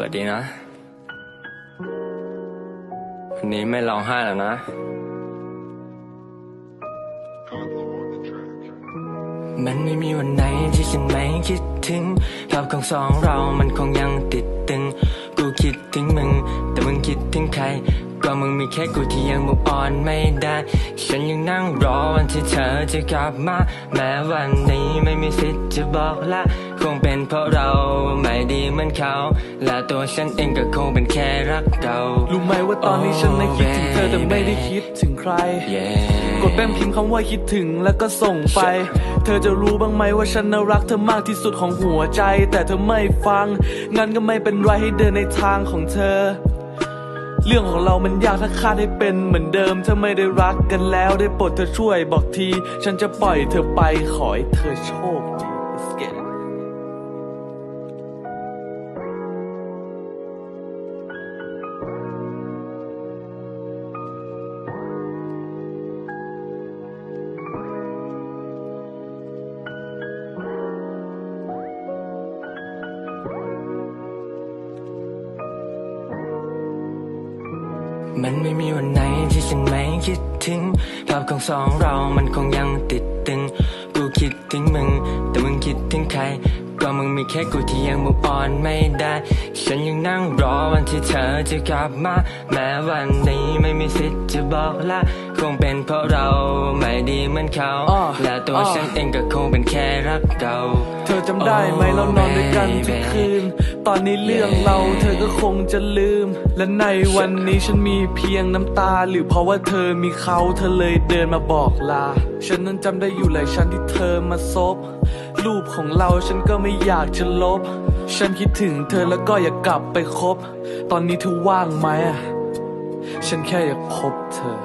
วัสดีนะ วันนี้ไม่ร้องไห้แล้วนะ มันไม่มีวันไหนที่ฉันไม่คิดถึง ภาพของสองเรามันคงยังติดตึง กูคิดถึงมึง แต่มึงคิดถึงใคร ก็มึงมีแค่กูที่ยังมุกอ่อนไม่ได้ ฉันยังนั่งรอวันที่เธอจะกลับมา แม้วันนี้ไม่มีสิทธิ์จะบอกละ คงเป็นเพราะเราไม่ดีเหมือนเขา และตัวฉันเองก็คงเป็นแค่รักเก่า รู้ไหมว่าตอนนี้ฉันน่ะคิดถึงเธอแต่ไม่ได้คิดถึงใคร Yeah กดแป้มพิมพ์คำว่าคิดถึงแล้วก็ส่งไป เธอจะรู้บ้างไหมว่าฉันน่ะรักเธอมากที่สุดของหัวใจ แต่เธอไม่ฟัง งั้นก็ไม่เป็นไรให้เดินในทางของเธอ เรื่องของเรามันยากถ้าคาดให้เป็นเหมือนเดิม ถ้าไม่ได้รักกันแล้วได้โปรดเธอช่วยบอกที ฉันจะปล่อยเธอไปขอให้เธอโชคดี Let's get it มันไม่มีวันไหนที่ฉันไม่คิดถึง ภาพของสองเรามันคงยังติดตึง กูคิดถึงมึง แต่มึงคิด ถึงใครก็มึงมีแค่กูที่ยังมุกอ่อนไม่ได้ ฉันยังนั่งรอวันที่เธอจะกลับมา แม้วันนี้ไม่มีสิทธิ์จะบอกละ คงเป็นเพราะเราไม่ดีเหมือนเขาอ้อและตัวอ้อฉันเองก็คงเป็นแค่รักเก่า เธอจำได้ไหมเรานอนด้วยกันทุกคืน ตอนนี้เรื่องเราเธอก็คงจะลืม และในวันนี้ฉันมีเพียงน้ำตา หรือเพราะว่าเธอมีเขาเธอเลยเดินมาบอกลา ฉันนั้นจำได้อยู่หลายชั้นที่เธอมาซบ รูปของเราฉันก็ไม่อยากจะลบ ฉันคิดถึงเธอแล้วก็อยากกลับไปคบ ตอนนี้เธอว่างไหมอะฉันแค่อยากพบเธอ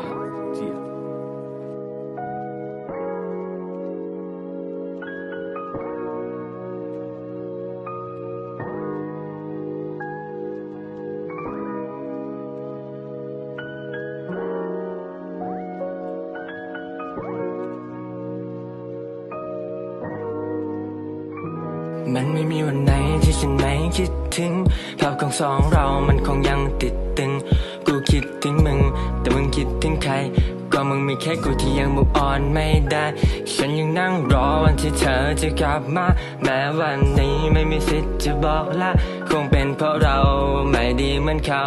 มันไม่มีวันไหนที่ฉันไม่คิดถึง ภาพของสองเรามันคงยังติดตึง กูคิดถึงมึง แต่มึงคิดถึงใคร ก็มึงมีแค่กูที่ยังมุกอ่อนไม่ได้ ฉันยังนั่งรอวันที่เธอจะกลับมา แม้วันนี้ไม่มีสิทธิ์จะบอกละ คงเป็นเพราะเราไม่ดีเหมือนเขา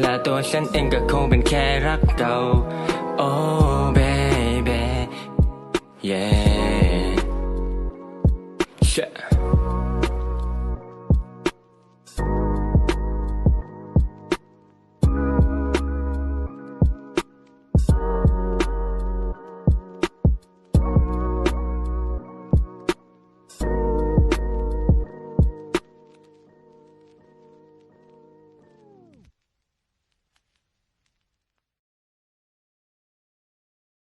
และตัวฉันเองก็คงเป็นแค่รักเก่า Oh baby yeah